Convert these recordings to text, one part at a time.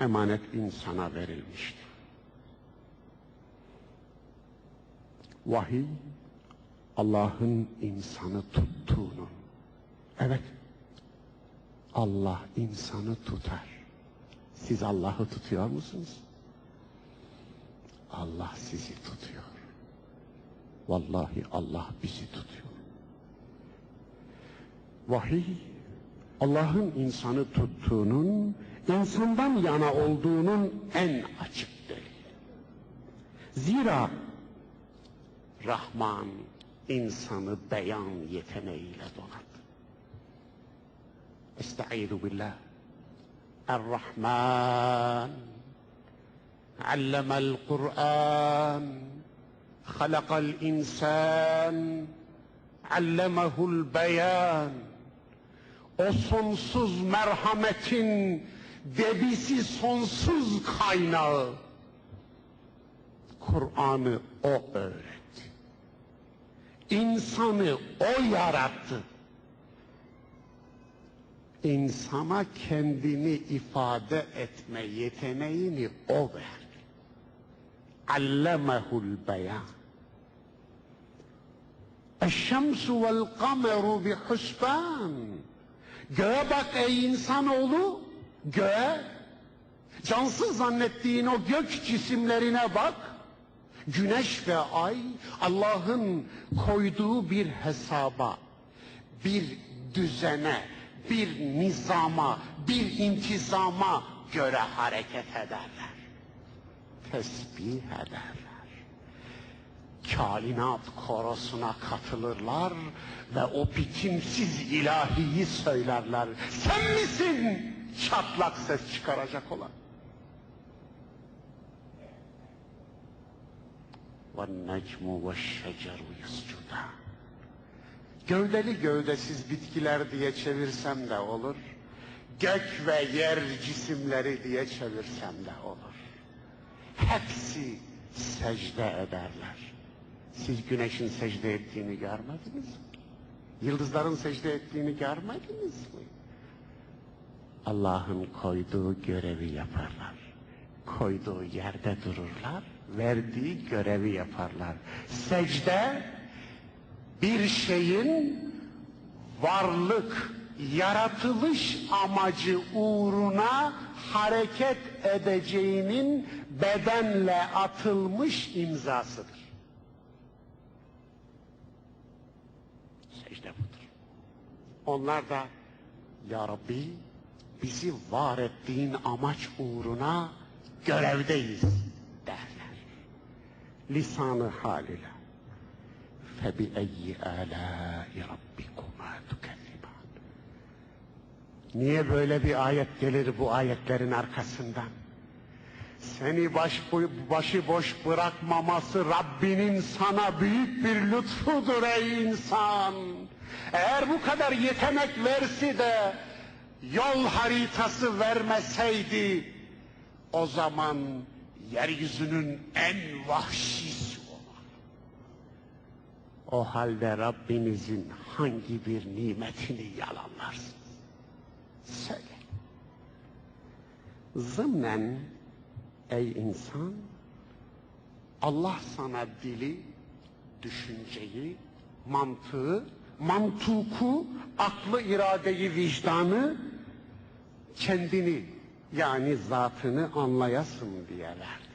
emanet insana verilmişti. Vahiy Allah'ın insanı tuttuğunu. Evet. Allah insanı tutar. Siz Allah'ı tutuyor musunuz? Allah sizi tutuyor. Vallahi Allah bizi tutuyor. Vahiy Allah'ın insanı tuttuğunun insandan yana olduğunun en açık delili. Zira Rahman insanı beyan yeteneğiyle donattı. Estaizu billah. Er-Rahman allemel Kur'an halakal insan allemehul beyan o sonsuz merhametin debisi sonsuz kaynağı Kur'an'ı o öğretti. İnsanı o yarattı. İnsana kendini ifade etme yeteneğini o verdi. Allemehul beyan. Eşşemsu vel kameru bi husban. Göğe bak ey insanoğlu, göğe. Cansız zannettiğin o gök cisimlerine bak. Güneş ve ay Allah'ın koyduğu bir hesaba, bir düzene, bir nizama, bir intizama göre hareket ederler. Tesbih ederler. Kainat korosuna katılırlar ve o biçimsiz ilahiyi söylerler. Sen misin çatlak ses çıkaracak olan? وَالنَّجْمُ وَالشَّجَرُ يَسْجُدَانِ Gövdeli gövdesiz bitkiler diye çevirsem de olur. Gök ve yer cisimleri diye çevirsem de olur. Hepsi secde ederler. Siz güneşin secde ettiğini görmediniz mi? Yıldızların secde ettiğini görmediniz mi? Allah'ın koyduğu görevi yaparlar. Koyduğu yerde dururlar, verdiği görevi yaparlar. Secde bir şeyin varlık, yaratılış amacı uğruna hareket edeceğinin bedenle atılmış imzasıdır. Secde budur. Onlar da Ya Rabbi bizi var ettiğin amaç uğruna görevdeyiz derler. Lisanı haliyle. فَبِأَيِّ آلَاءِ رَبِّكُمَا تُكَذِّبَانِ Niye böyle bir ayet gelir bu ayetlerin arkasından? Seni baş, başıboş bırakmaması Rabbinin sana büyük bir lütfudur ey insan. Eğer bu kadar yetenek versi de yol haritası vermeseydi o zaman yeryüzünün en vahşisi olur. O halde Rabbinizin hangi bir nimetini yalanlarsın? Söyle. Zımnen ey insan Allah sana dili, düşünceyi, mantığı, mantuku, aklı, iradeyi, vicdanı, kendini yani zatını anlayasın diye verdi.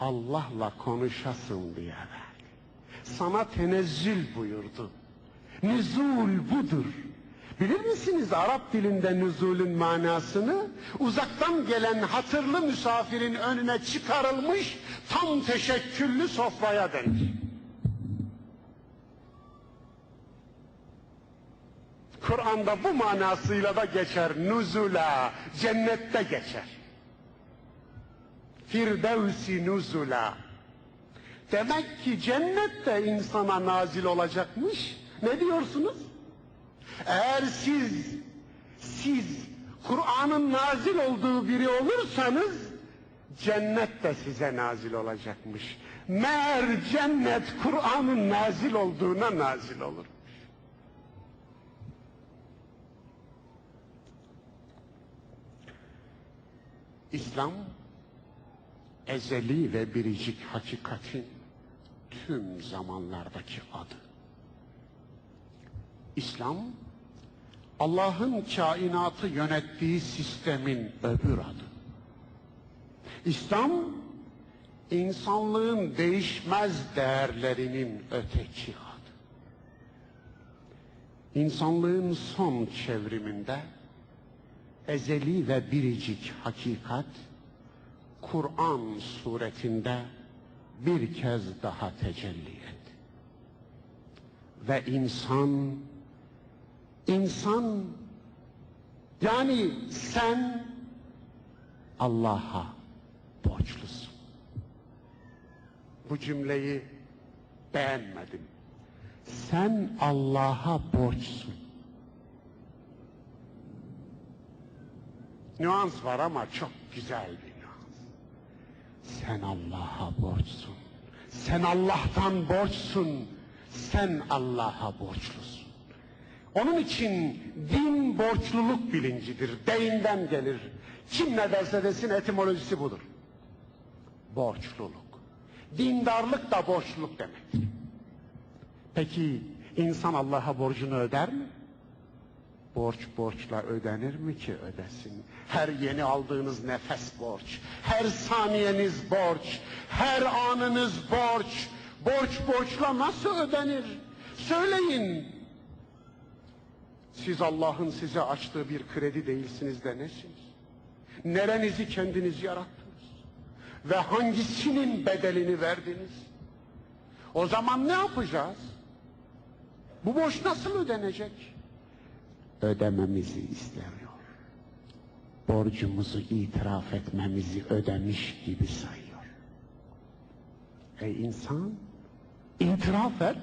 Allah'la konuşasın diye verdi. Sana tenezzül buyurdu. Nüzul budur. Bilir misiniz Arap dilinde nüzulün manasını? Uzaktan gelen hatırlı misafirin önüne çıkarılmış tam teşekküllü sofraya denir. Kur'an'da bu manasıyla da geçer. Nuzula, cennette geçer. Firdevsi nuzula. Demek ki cennette insana nazil olacakmış. Ne diyorsunuz? Eğer siz, siz Kur'an'ın nazil olduğu biri olursanız, cennet de size nazil olacakmış. Meğer cennet Kur'an'ın nazil olduğuna nazil olur. İslam ezeli ve biricik hakikatin tüm zamanlardaki adı. İslam Allah'ın kainatı yönettiği sistemin öbür adı. İslam insanlığın değişmez değerlerinin öteki adı. İnsanlığın son çevriminde ezeli ve biricik hakikat Kur'an suretinde bir kez daha tecelli etti. Ve insan insan yani sen Allah'a borçlusun. Bu cümleyi beğenmedim. Sen Allah'a borçsun. Nüans var ama çok güzel bir nüans. Sen Allah'a borçsun. Sen Allah'tan borçsun. Sen Allah'a borçlusun. Onun için din borçluluk bilincidir. Beyinden gelir. Kim ne derse desin etimolojisi budur. Borçluluk. Dindarlık da borçluluk demektir. Peki insan Allah'a borcunu öder mi? Borç borçla ödenir mi ki ödesin? Her yeni aldığınız nefes borç, her saniyeniz borç, her anınız borç. Borç borçla nasıl ödenir? Söyleyin. Siz Allah'ın size açtığı bir kredi değilsiniz de nesiniz? Nerenizi kendiniz yarattınız? Ve hangisinin bedelini verdiniz? O zaman ne yapacağız? Bu borç nasıl ödenecek? Ödememizi istemiyor. Borcumuzu itiraf etmemizi ödemiş gibi sayıyor. Ey insan, itiraf et.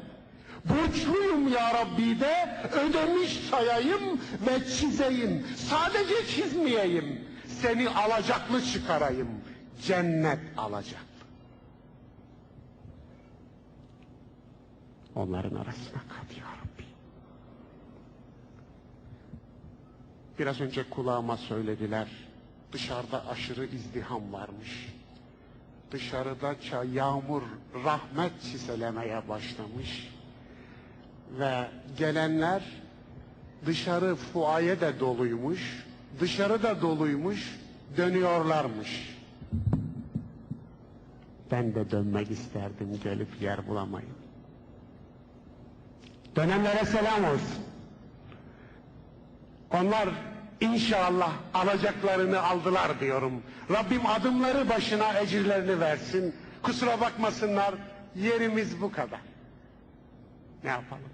Borçluyum ya Rabbi de ödemiş sayayım ve çizeyim. Sadece çizmeyeyim. Seni alacaklı çıkarayım. Cennet alacaklı. Onların arasına kat ya Rabbi. Biraz önce kulağıma söylediler. Dışarıda aşırı izdiham varmış. Dışarıda yağmur, rahmet çiselemeye başlamış. Ve gelenler dışarı fuaye de doluymuş, dışarı da doluymuş, dönüyorlarmış. Ben de dönmek isterdim gelip yer bulamayın. Dönenlere selam olsun. Onlar inşallah alacaklarını aldılar diyorum. Rabbim adımları başına ecirlerini versin. Kusura bakmasınlar yerimiz bu kadar. Ne yapalım?